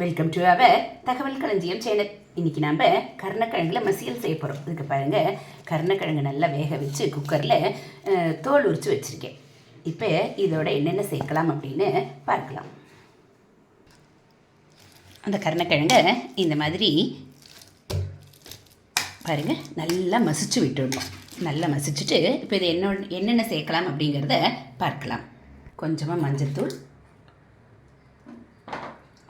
Welcome to our தகவல் களஞ்சியம் channel. இன்னைக்கு நம்ம கருணக்கிழங்கில் மசியல் செய்ய போகிறோம் இதுக்கு பாருங்கள் கருணக்கிழங்கு நல்லா வேக வச்சு குக்கரில் தோல் உரித்து வச்சுருக்கேன். இப்போ இதோட என்னென்ன சேர்க்கலாம் அப்படின்னு பார்க்கலாம். அந்த கருணக்கிழங்கை இந்த மாதிரி பாருங்கள் நல்லா மசிச்சு விட்டுடணும். நல்லா மசிச்சுட்டு இப்போ இது என்ன என்னென்ன சேர்க்கலாம் அப்படிங்கிறத பார்க்கலாம். கொஞ்சமாக மஞ்சள்தூள்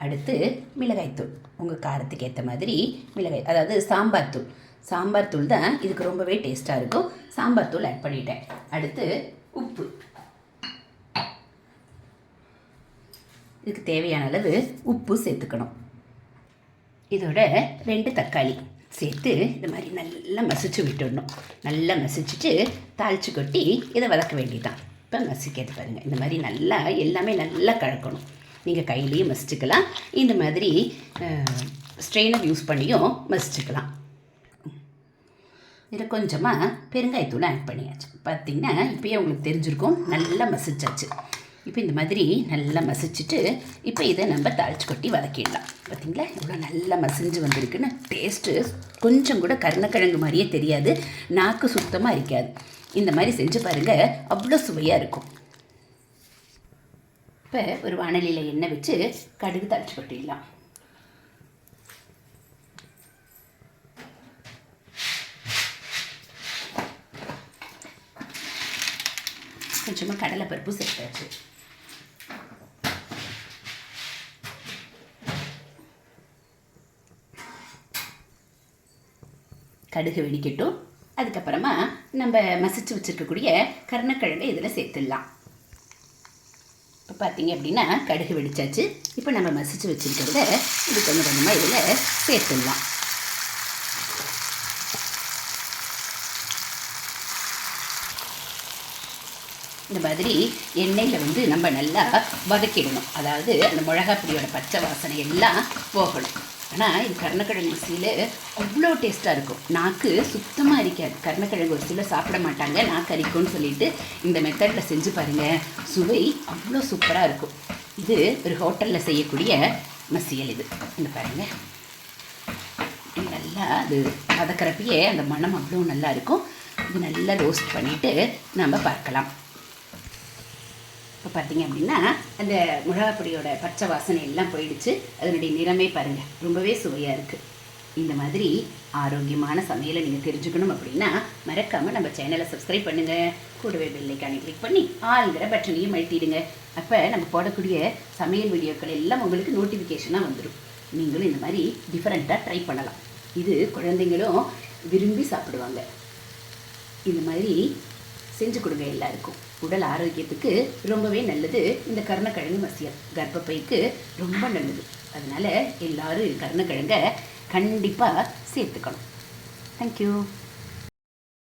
அடுத்து மிளகாய்த்தூள் உங்கள் காரத்துக்கு ஏற்ற மாதிரி மிளகாய் அதாவது சாம்பார் தூள். சாம்பார் தூள் தான் இதுக்கு ரொம்பவே டேஸ்ட்டாக இருக்கும். சாம்பார் தூள் ஆட் பண்ணிட்டேன். அடுத்து உப்பு. இதுக்கு தேவையான அளவு உப்பு சேர்த்துக்கணும். இதோட ரெண்டு தக்காளி சேர்த்து இந்த மாதிரி நல்லா மசிச்சு விட்டுடணும். நல்லா மசிச்சுட்டு தாளித்து கொட்டி இதை வதக்க வேண்டியதான் இப்போ மசிக்கிறது பாருங்கள் இந்த மாதிரி நல்லா எல்லாமே நல்லா கலக்கணும். நீங்கள் கையிலையும் மசிச்சுக்கலாம். இந்த மாதிரி ஸ்ட்ரெயினர் யூஸ் பண்ணியும் மசிச்சுக்கலாம். இதில் கொஞ்சமாக பெருங்காயத்தூள் ஆட் பண்ணியாச்சு. பார்த்தீங்கன்னா இப்போயே உங்களுக்கு தெரிஞ்சிருக்கும் நல்லா மசிச்சாச்சு. இப்போ இந்த மாதிரி நல்லா மசிச்சுட்டு இப்போ இதை நம்ம தாளிச்சு கொட்டி வதக்கிடலாம். பார்த்தீங்களா இவ்வளோ நல்லா மசிஞ்சு வந்திருக்குன்னு டேஸ்ட்டு கொஞ்சம் கூட கருணக்கிழங்கு மாதிரியே தெரியாது. நாக்கு சுத்தமாக இருக்காது. இந்த மாதிரி செஞ்சு பாருங்கள் அவ்வளோ சுவையாக இருக்கும். இப்போ ஒரு வானலியில் எண்ணெய் வச்சு கடுகு தாளிச்சு கொட்டிடலாம். கொஞ்சமாக கடலைப்பருப்பு சேர்த்தாச்சு. கடுகு வெடிக்கட்டும். அதுக்கப்புறமா நம்ம மசிச்சு வச்சுருக்கக்கூடிய கருணக்கிழங்கை இதில் சேர்த்துடலாம். இப்போ பார்த்தீங்க அப்படின்னா கடுகு வெடிச்சாச்சு. இப்போ நம்ம மசிச்சு வச்சுருக்கிறத இது கொஞ்சம் கொஞ்சமாக இதில் சேர்த்துடலாம். இந்த மாதிரி எண்ணெயில் வந்து நம்ம நல்லா வதக்கிடணும். அதாவது அந்த மிளகாப்பொடியோட பச்சை வாசனை எல்லாம் போகணும். ஆனால் இது கருணக்கிழங்கு அரிசியில் அவ்வளோ டேஸ்ட்டாக இருக்கும். நாக்கு சுத்தமாக இருக்காது கருணக்கிழங்கு அரிசியில் சாப்பிட மாட்டாங்க. நாக்கு அரிக்கும்னு சொல்லிட்டு இந்த மெத்தடில் செஞ்சு பாருங்கள் சுவை அவ்வளோ சூப்பராக இருக்கும். இது ஒரு ஹோட்டலில் செய்யக்கூடிய மசியல் இது. இந்த பாருங்கள் நல்லா அது வதக்கிறப்பயே அந்த மனம் அவ்வளோ நல்லா இருக்கும். இது நல்லா ரோஸ்ட் பண்ணிவிட்டு நம்ம பார்க்கலாம். இப்போ பார்த்தீங்க அப்படின்னா அந்த மிளகாப்பொடியோட பச்சை வாசனை எல்லாம் போயிடுச்சு. அதனுடைய நிறமே பாருங்கள் ரொம்பவே சுவையாக இருக்குது இந்த மாதிரி ஆரோக்கியமான சமையலை நீங்கள் தெரிஞ்சுக்கணும் அப்படின்னா மறக்காமல் நம்ம சேனலை சப்ஸ்கிரைப் பண்ணுங்கள் கூடவே பெல்லைக்கானை கிளிக் பண்ணி ஆளுங்கிற பட்டனையும் அழுத்திடுங்க. அப்போ நம்ம போடக்கூடிய சமையல் வீடியோக்கள் எல்லாம் உங்களுக்கு நோட்டிஃபிகேஷனாக வந்துடும் நீங்களும் இந்த மாதிரி டிஃப்ரெண்ட்டாக ட்ரை பண்ணலாம். இது குழந்தைங்களும் விரும்பி சாப்பிடுவாங்க. இந்த மாதிரி செஞ்சு கொடுங்க எல்லாருக்கும். உடல் ஆரோக்கியத்துக்கு ரொம்பவே நல்லது. இந்த கருணக்கிழங்கு மசியல் கர்ப்பப்பைக்கு ரொம்ப நல்லது. அதனால எல்லாரும் கருணக்கிழங்கை கண்டிப்பாக சேர்த்துக்கணும். தேங்க்யூ